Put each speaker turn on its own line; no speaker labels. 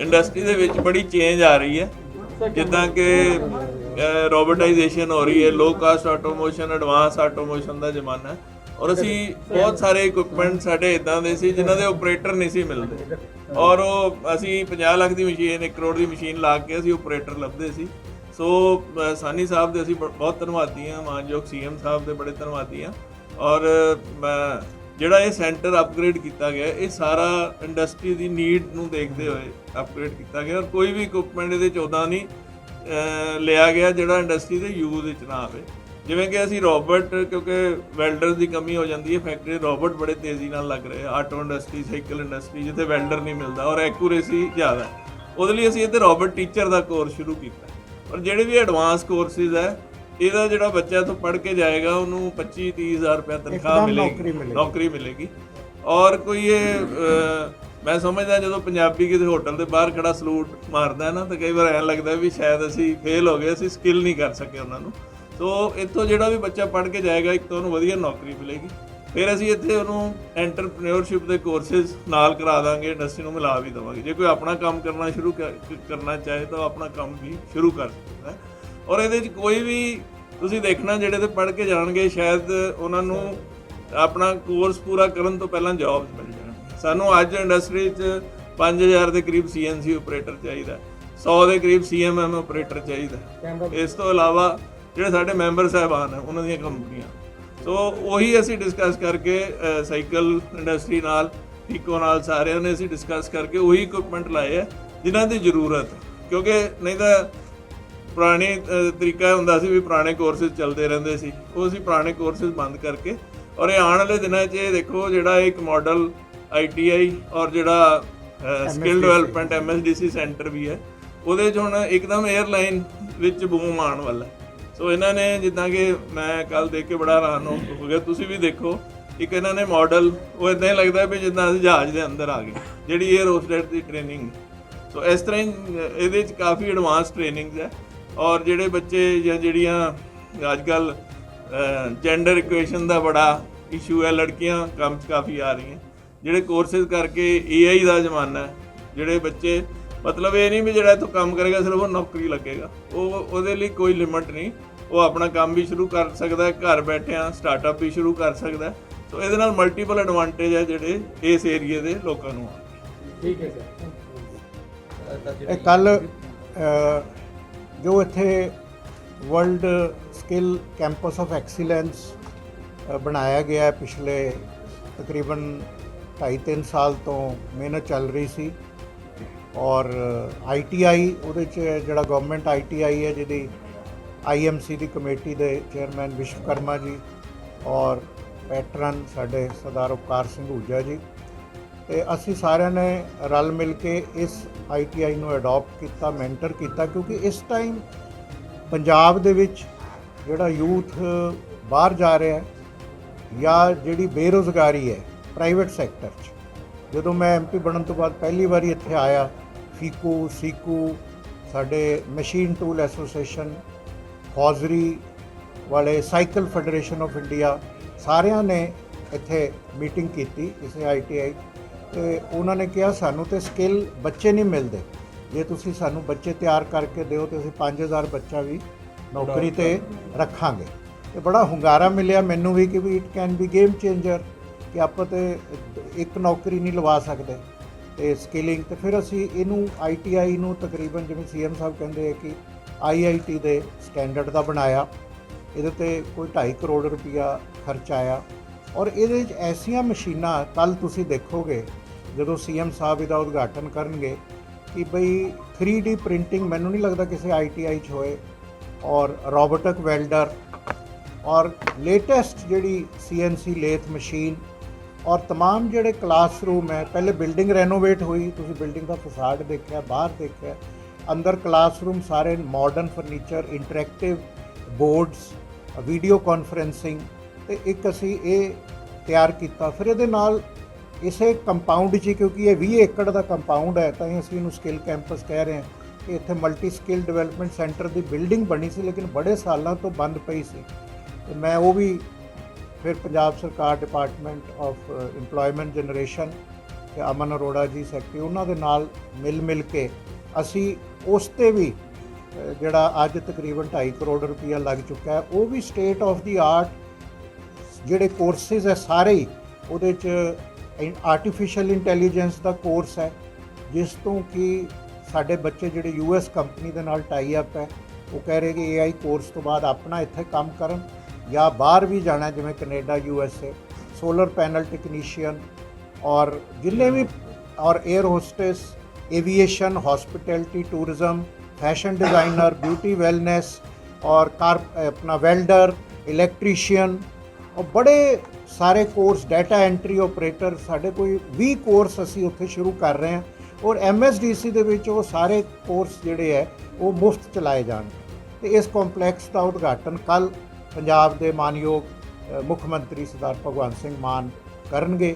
Industry ਦੇ ਵਿੱਚ ਬੜੀ ਚੇਂਜ ਆ ਰਹੀ ਹੈ। ਜਿੱਦਾਂ ਕਿ ਰੋਬੋਟਾਈਜੇਸ਼ਨ ਹੋ ਰਹੀ ਹੈ। ਲੋ ਕਾਸਟ ਆਟੋਮੋਸ਼ਨ ਐਡਵਾਂਸ ਆਟੋਮੋਸ਼ਨ ਦਾ ਜ਼ਮਾਨਾ ਹੈ। ਔਰ ਅਸੀਂ ਬਹੁਤ ਸਾਰੇ ਇਕਵਿਪਮੈਂਟ ਸਾਡੇ ਇਦਾਂ ਦੇ ਸੀ ਜਿਨ੍ਹਾਂ ਦੇ ਆਪਰੇਟਰ ਨਹੀਂ ਸੀ ਮਿਲਦੇ। ਔਰ ਉਹ ਅਸੀਂ 50 ਲੱਖ ਦੀ ਮਸ਼ੀਨ 1 ਕਰੋੜ ਦੀ ਮਸ਼ੀਨ ਲਾ ਕੇ ਅਸੀਂ ਆਪਰੇਟਰ ਲੱਭਦੇ ਸੀ। ਸੋ ਸਾਨੀ ਸਾਹਿਬ ਦੇ ਅਸੀਂ ਬ- ਬਹੁਤ ਧੰਨਵਾਦੀ ਹਾਂ। ਮਾਨਯੋਗ ਸੀਐਮ ਸਾਹਿਬ ਦੇ ਬੜੇ ਧੰਨਵਾਦੀ ਹਾਂ। ਔਰ ਜਿਹੜਾ ਇਹ ਸੈਂਟਰ ਅਪਗ੍ਰੇਡ ਕੀਤਾ ਗਿਆ, ਇਹ ਸਾਰਾ ਇੰਡਸਟਰੀ ਦੀ ਨੀਡ ਨੂੰ ਦੇਖਦੇ ਹੋਏ ਅਪਗ੍ਰੇਡ ਕੀਤਾ ਗਿਆ ਔਰ ਕੋਈ ਵੀ ਇਕਵਿਪਮੈਂਟ ਇਹਦੇ 14 ਨਹੀਂ ਲਿਆ ਗਿਆ ਜਿਹੜਾ ਇੰਡਸਟਰੀ ਦੇ ਯੂਜ਼ ਵਿੱਚ ਨਾ ਆਵੇ। ਜਿਵੇਂ ਕਿ ਅਸੀਂ ਰੋਬੋਟ ਕਿਉਂਕਿ ਵੈਲਡਰਸ ਦੀ ਕਮੀ ਹੋ ਜਾਂਦੀ ਹੈ ਫੈਕਟਰੀ ਰੋਬੋਟ ਬੜੇ ਤੇਜ਼ੀ ਨਾਲ ਲੱਗ ਰਹੇ ਆਟੋ ਇੰਡਸਟਰੀ ਸਾਈਕਲ ਇੰਡਸਟਰੀ ਜਿੱਥੇ ਵੈਲਡਰ ਨਹੀਂ ਮਿਲਦਾ ਔਰ ਐਕੂਰੇਸੀ ਜ਼ਿਆਦਾ। ਉਹਦੇ ਲਈ ਅਸੀਂ ਇੱਥੇ ਰੋਬੋਟ ਟੀਚਰ ਦਾ ਕੋਰਸ ਸ਼ੁਰੂ ਕੀਤਾ। ਔਰ ਜਿਹੜੇ ਵੀ ਐਡਵਾਂਸ ਕੋਰਸਿਸ ਹੈ ਇਹਦਾ ਜਿਹੜਾ ਬੱਚਾ ਤੋਂ ਪੜ੍ਹ ਕੇ ਜਾਏਗਾ ਉਹਨੂੰ 25 30000 ਰੁਪਏ ਤਨਖਾਹ ਮਿਲੇਗੀ।
ਨੌਕਰੀ ਮਿਲੇਗੀ।
ਔਰ ਕੋਈ ਇਹ ਮੈਂ ਸਮਝਦਾ ਜਦੋਂ ਪੰਜਾਬੀ ਕਿਸੇ ਹੋਟਲ ਦੇ ਬਾਹਰ ਖੜਾ ਸਲੂਟ ਮਾਰਦਾ ਹੈ ਨਾ ਤਾਂ ਕਈ ਵਾਰ ਐਂ ਲੱਗਦਾ ਵੀ ਸ਼ਾਇਦ ਅਸੀਂ ਫੇਲ ਹੋ ਗਏ ਅਸੀਂ ਸਕਿੱਲ ਨਹੀਂ ਕਰ ਸਕੇ ਉਹਨਾਂ ਨੂੰ। ਸੋ ਇੱਥੋਂ ਜਿਹੜਾ ਵੀ ਬੱਚਾ ਪੜ੍ਹ ਕੇ ਜਾਏਗਾ ਇੱਕ ਤਾਂ ਉਹਨੂੰ ਵਧੀਆ ਨੌਕਰੀ ਮਿਲੇਗੀ। ਫਿਰ ਅਸੀਂ ਇੱਥੇ ਉਹਨੂੰ ਐਂਟਰਪ੍ਰੀਨਿਓਰਸ਼ਿਪ ਦੇ ਕੋਰਸਿਸ ਨਾਲ ਕਰਾ ਦਾਂਗੇ ਇੰਡਸਟਰੀ ਨੂੰ ਮਿਲਾ ਵੀ ਦੇਵਾਂਗੇ। ਜੇ ਕੋਈ ਆਪਣਾ ਕੰਮ ਕਰਨਾ ਸ਼ੁਰੂ ਕਰ- ਕਰਨਾ ਚਾਹੇ ਤਾਂ ਆਪਣਾ ਕੰਮ ਵੀ ਸ਼ੁਰੂ ਕਰ ਸਕਦਾ ਹੈ। ਔਰ ਇਹਦੇ ਵਿੱਚ ਕੋਈ ਵੀ ਤੁਸੀਂ ਦੇਖਣਾ ਜਿਹੜੇ ਤੇ ਪੜ੍ਹ ਕੇ ਜਾਣਗੇ ਸ਼ਾਇਦ ਉਹਨਾਂ ਨੂੰ ਆਪਣਾ ਕੋਰਸ ਪੂਰਾ ਕਰਨ ਤੋਂ ਪਹਿਲਾਂ ਜੌਬਸ ਮਿਲ ਜਾਣ। ਸਾਨੂੰ ਅੱਜ ਇੰਡਸਟਰੀ 'ਚ 5000 ਦੇ ਕਰੀਬ ਸੀਐਨਸੀ ਆਪਰੇਟਰ ਚਾਹੀਦਾ 100 ਦੇ ਕਰੀਬ ਸੀਐਮਐਮ ਆਪਰੇਟਰ ਚਾਹੀਦਾ। ਇਸ ਤੋਂ ਇਲਾਵਾ ਜਿਹੜੇ ਸਾਡੇ ਮੈਂਬਰ ਸਾਹਿਬਾਨ ਹੈ ਉਹਨਾਂ ਦੀਆਂ ਕੰਪਨੀਆਂ। ਸੋ ਉਹੀ ਅਸੀਂ ਡਿਸਕਸ ਕਰਕੇ ਸਾਈਕਲ ਇੰਡਸਟਰੀ ਨਾਲ ਇਕੋ ਨਾਲ ਸਾਰਿਆਂ ਨੇ ਅਸੀਂ ਡਿਸਕਸ ਕਰਕੇ ਉਹੀ ਇਕਵਿਪਮੈਂਟ ਲਾਏ ਆ ਜਿਨ੍ਹਾਂ ਦੀ ਜ਼ਰੂਰਤ। ਕਿਉਂਕਿ ਨਹੀਂ ਤਾਂ ਪੁਰਾਣੇ ਤਰੀਕਾ ਹੁੰਦਾ ਸੀ ਵੀ ਪੁਰਾਣੇ ਕੋਰਸਿਸ ਚੱਲਦੇ ਰਹਿੰਦੇ ਸੀ। ਉਹ ਅਸੀਂ ਪੁਰਾਣੇ ਕੋਰਸਿਸ ਬੰਦ ਕਰਕੇ ਔਰ ਇਹ ਆਉਣ ਵਾਲੇ ਦਿਨਾਂ 'ਚ ਇਹ ਦੇਖੋ ਜਿਹੜਾ ਇੱਕ ਮਾਡਲ ਆਈਟੀਆਈ ਔਰ ਜਿਹੜਾ ਸਕਿੱਲ ਡਿਵੈਲਪਮੈਂਟ ਐਮਐਸਡੀਸੀ ਸੈਂਟਰ ਵੀ ਹੈ ਉਹਦੇ 'ਚ ਹੁਣ ਇੱਕਦਮ 에ਅਰਲਾਈਨ ਵਿੱਚ ਬੂਮ ਆਉਣ ਵਾਲਾ। ਸੋ ਇਹਨਾਂ ਨੇ ਜਿੱਦਾਂ ਕਿ ਮੈਂ ਕੱਲ ਦੇਖ ਕੇ ਬੜਾ ਹੈਰਾਨ ਹੋ ਗਿਆ। ਤੁਸੀਂ ਵੀ ਦੇਖੋ ਇੱਕ ਇਹਨਾਂ ਨੇ ਮਾਡਲ ਉਹ ਇਦਾਂ ਹੀ ਲੱਗਦਾ ਵੀ ਜਿੱਦਾਂ ਅਸੀਂ ਜਹਾਜ਼ ਦੇ ਅੰਦਰ ਆ ਗਏ ਜਿਹੜੀ 에ਅਰ ਹੋਸਟੈਟ ਦੀ ਟ੍ਰੇਨਿੰਗ ਸੋ ਇਸ ਤਰ੍ਹਾਂ ਇਹਦੇ 'ਚ ਕਾਫੀ ਐਡਵਾਂਸ ਟ੍ਰੇਨਿੰਗਸ ਹੈ। ਔਰ ਜਿਹੜੇ ਬੱਚੇ ਜਾਂ ਜਿਹੜੀਆਂ ਅੱਜ ਕੱਲ ਜੈਂਡਰ ਇਕੁਏਸ਼ਨ ਦਾ ਬੜਾ ਇਸ਼ੂ ਹੈ ਲੜਕੀਆਂ ਕੰਮ 'ਚ ਕਾਫੀ ਆ ਰਹੀਆਂ। ਜਿਹੜੇ ਕੋਰਸਿਸ ਕਰਕੇ AI ਦਾ ਜ਼ਮਾਨਾ ਹੈ ਜਿਹੜੇ ਬੱਚੇ ਮਤਲਬ ਇਹ ਨਹੀਂ ਵੀ ਜਿਹੜਾ ਇੱਥੋਂ ਕੰਮ ਕਰੇਗਾ ਸਿਰਫ ਉਹ ਨੌਕਰੀ ਲੱਗੇਗਾ। ਉਹ ਉਹਦੇ ਲਈ ਕੋਈ ਲਿਮਟ ਨਹੀਂ। ਉਹ ਆਪਣਾ ਕੰਮ ਵੀ ਸ਼ੁਰੂ ਕਰ ਸਕਦਾ ਹੈ ਘਰ ਬੈਠਿਆਂ ਸਟਾਰਟਅਪ ਵੀ ਸ਼ੁਰੂ ਕਰ ਸਕਦਾ ਹੈ। ਸੋ ਇਹਦੇ ਨਾਲ ਮਲਟੀਪਲ ਐਡਵਾਂਟੇਜ ਹੈ ਜਿਹੜੇ ਇਸ ਏਰੀਏ ਦੇ ਲੋਕਾਂ ਨੂੰ ਆ।
ਠੀਕ ਹੈ ਸਰ। ਇਹ ਕੱਲ ਜੋ ਇੱਥੇ world skill campus of excellence ਬਣਾਇਆ ਗਿਆ ਪਿਛਲੇ ਤਕਰੀਬਨ 2.5-3 ਸਾਲ ਤੋਂ ਮਿਹਨਤ ਚੱਲ ਰਹੀ ਸੀ। ਔਰ ਆਈਟੀਆਈ ਉਹਦੇ ਚ ਜਿਹੜਾ ਗਵਰਨਮੈਂਟ ਆਈਟੀਆਈ ਹੈ, ਜਿਹਦੀ ਆਈਐਮਸੀ ਦੀ ਕਮੇਟੀ ਦੇ ਚੇਅਰਮੈਨ ਵਿਸ਼ਵਕਰਮਾ ਜੀ ਔਰ ਪੈਟਰਨ ਸਾਡੇ ਸਰਦਾਰ ਉਪਕਾਰ ਸਿੰਘ ਹੂਜਾ ਜੀ। ਤੇ ਅਸੀਂ ਸਾਰਿਆਂ ਨੇ ਰਲ ਮਿਲ ਕੇ ਇਸ ਆਈਟੀਆਈ ਨੂੰ ਅਡਾਪਟ ਕੀਤਾ ਮੈਂਟਰ ਕੀਤਾ, ਕਿਉਂਕਿ ਇਸ ਟਾਈਮ ਪੰਜਾਬ ਦੇ ਵਿੱਚ ਜਿਹੜਾ ਯੂਥ ਬਾਹਰ ਜਾ ਰਿਹਾ ਹੈ ਜਾਂ ਜਿਹੜੀ ਬੇਰੋਜ਼ਗਾਰੀ ਹੈ ਪ੍ਰਾਈਵੇਟ ਸੈਕਟਰ 'ਚ। ਜਦੋਂ ਮੈਂ ਐਮਪੀ ਬਣਨ ਤੋਂ ਬਾਅਦ ਪਹਿਲੀ ਵਾਰੀ ਇੱਥੇ ਆਇਆ, ਫੀਕੂ, ਸੀਕੂ, ਸਾਡੇ ਮਸ਼ੀਨ ਟੂਲ ਐਸੋਸੀਏਸ਼ਨ ਹੌਜ਼ਰੀ ਵਾਲੇ ਸਾਈਕਲ ਫੈਡਰੇਸ਼ਨ ਆਫ ਇੰਡੀਆ, ਸਾਰਿਆਂ ਨੇ ਇੱਥੇ ਮੀਟਿੰਗ ਕੀਤੀ, ਇਸੇ ਆਈਟੀਆਈ ਤੇ ਉਹਨਾਂ ਨੇ ਕਿਹਾ ਸਾਨੂੰ ਤੇ ਸਕਿੱਲ ਬੱਚੇ ਨਹੀਂ ਮਿਲਦੇ। ਜੇ ਤੁਸੀਂ ਸਾਨੂੰ ਬੱਚੇ ਤਿਆਰ ਕਰਕੇ ਦਿਓ ਤੇ ਅਸੀਂ 5000 ਬੱਚਾ ਵੀ ਨੌਕਰੀ ਤੇ ਰੱਖਾਂਗੇ। ਤੇ ਬੜਾ ਹੁੰਗਾਰਾ ਮਿਲਿਆ ਮੈਨੂੰ ਵੀ ਕਿ ਵੀ it can be game changer ਕਿ ਆਪਾਂ ਤੇ ਇੱਕ ਨੌਕਰੀ ਨਹੀਂ ਲਵਾ ਸਕਦੇ ਤੇ ਸਕਿਲਿੰਗ ਤੇ ਫਿਰ ਅਸੀਂ ਇਹਨੂੰ ਆਈਟੀਆਈ ਨੂੰ ਤਕਰੀਬਨ ਜਿਵੇਂ ਸੀਐਮ ਸਾਹਿਬ ਕਹਿੰਦੇ ਆ ਕਿ ਆਈਆਈਟੀ ਦੇ ਸਟੈਂਡਰਡ ਦਾ ਬਣਾਇਆ। ਇਹਦੇ ਤੇ ਕੋਈ 2.5 ਕਰੋੜ ਰੁਪਇਆ ਖਰਚ ਆਇਆ। ਔਰ ਇਹਦੇ ਵਿੱਚ ਐਸੀਆਂ ਮਸ਼ੀਨਾਂ ਕੱਲ ਤੁਸੀਂ ਦੇਖੋਗੇ ਜਦੋਂ ਸੀਐਮ ਸਾਹਿਬ ਇਹਦਾ ਉਦਘਾਟਨ ਕਰਨਗੇ ਕਿ ਬਈ 3D ਪ੍ਰਿੰਟਿੰਗ ਮੈਨੂੰ ਨਹੀਂ ਲੱਗਦਾ ਕਿਸੇ ਆਈਟੀਆਈ 'ਚ ਹੋਏ ਔਰ ਰੋਬੋਟਿਕ ਵੈਲਡਰ ਔਰ ਲੇਟੈਸਟ ਜਿਹੜੀ ਸੀਐਨਸੀ ਲੇਥ ਮਸ਼ੀਨ ਔਰ तमाम ਜਿਹੜੇ ਕਲਾਸਰੂਮ ਹੈ ਪਹਿਲੇ ਬਿਲਡਿੰਗ ਰੈਨੋਵੇਟ ਹੋਈ ਤੁਸੀਂ ਬਿਲਡਿੰਗ ਦਾ ਫਸਾਡ ਦੇਖਿਆ ਬਾਹਰ ਦੇਖਿਆ ਅੰਦਰ ਕਲਾਸਰੂਮ ਸਾਰੇ modern furniture interactive boards video conferencing ਤੇ ਇੱਕ ਅਸੀਂ ਇਹ ਤਿਆਰ ਕੀਤਾ। ਫਿਰ ਇਹਦੇ ਨਾਲ ਇਸੇ ਕੰਪਾਊਂਡ 'ਚ ਕਿਉਂਕਿ ਇਹ 20 ਏਕੜ ਦਾ ਕੰਪਾਊਂਡ ਹੈ, ਤਾਂ ਹੀ ਅਸੀਂ ਇਹਨੂੰ ਸਕਿੱਲ ਕੈਂਪਸ ਕਹਿ ਰਹੇ ਹਾਂ। ਕਿ ਇੱਥੇ ਮਲਟੀ ਸਕਿੱਲ ਡਿਵੈਲਪਮੈਂਟ ਸੈਂਟਰ ਦੀ ਬਿਲਡਿੰਗ ਬਣੀ ਸੀ, ਲੇਕਿਨ ਬੜੇ ਸਾਲਾਂ ਤੋਂ ਬੰਦ ਪਈ ਸੀ। ਤੇ ਮੈਂ ਉਹ ਵੀ ਫਿਰ ਪੰਜਾਬ ਸਰਕਾਰ ਡਿਪਾਰਟਮੈਂਟ ਆਫ EMPLOYMENT ਜਨਰੇਸ਼ਨ ਤੇ ਅਮਨ ਅਰੋੜਾ ਜੀ ਸੈਕਟਰੀ ਉਹਨਾਂ ਦੇ ਨਾਲ ਮਿਲ ਮਿਲ ਕੇ ਅਸੀਂ ਉਸ ਤੇ ਵੀ ਜਿਹੜਾ ਅੱਜ ਤਕਰੀਬਨ 2.5 ਕਰੋੜ ਰੁਪਇਆ ਲੱਗ ਚੁੱਕਾ ਹੈ। ਉਹ ਵੀ ਸਟੇਟ ਆਫ ਦੀ ਆਰਟ ਜਿਹੜੇ ਕੋਰਸਿਸ ਹੈ ਸਾਰੇ ਉਹਦੇ ਚ ਆਰਟੀਫੀਸ਼ੀਅਲ ਇੰਟੈਲੀਜੈਂਸ ਦਾ ਕੋਰਸ ਹੈ, ਜਿਸ ਤੋਂ ਕਿ ਸਾਡੇ ਬੱਚੇ ਜਿਹੜੇ ਯੂਐਸ ਕੰਪਨੀ ਦੇ ਨਾਲ ਟਾਈ ਅਪ ਹੈ, ਉਹ ਕਹਿ ਰਹੇ ਕਿ AI ਕੋਰਸ ਤੋਂ ਬਾਅਦ ਆਪਣਾ ਇੱਥੇ ਕੰਮ ਕਰਨ ਜਾਂ ਬਾਹਰ ਵੀ ਜਾਣਾ, ਜਿਵੇਂ Canada USA solar panel technician ਔਰ ਜਿੰਨੇ ਵੀ, ਔਰ air hostess aviation hospitality tourism fashion designer beauty wellness ਔਰ ਕਾਰ, ਆਪਣਾ ਵੈਲਡਰ इलेक्ट्रीशियन ਔਰ ਬੜੇ ਸਾਰੇ ਕੋਰਸ ਡਾਟਾ ਐਂਟਰੀ ਆਪਰੇਟਰ ਸਾਡੇ ਕੋਈ 20 ਕੋਰਸ ਅਸੀਂ ਉੱਥੇ ਸ਼ੁਰੂ ਕਰ ਰਹੇ ਹਾਂ ਔਰ ਐਮਐਸਡੀਸੀ ਦੇ ਵਿੱਚ ਉਹ ਸਾਰੇ ਕੋਰਸ ਜਿਹੜੇ ਹੈ, ਉਹ ਮੁਫਤ ਚਲਾਏ ਜਾਣ। ਤੇ ਇਸ ਕੰਪਲੈਕਸ ਦਾ ਉਦਘਾਟਨ ਕੱਲ ਪੰਜਾਬ ਦੇ ਮਾਨਯੋਗ ਮੁੱਖ ਮੰਤਰੀ ਸਰਦਾਰ ਭਗਵੰਤ ਸਿੰਘ ਮਾਨ ਕਰਨਗੇ।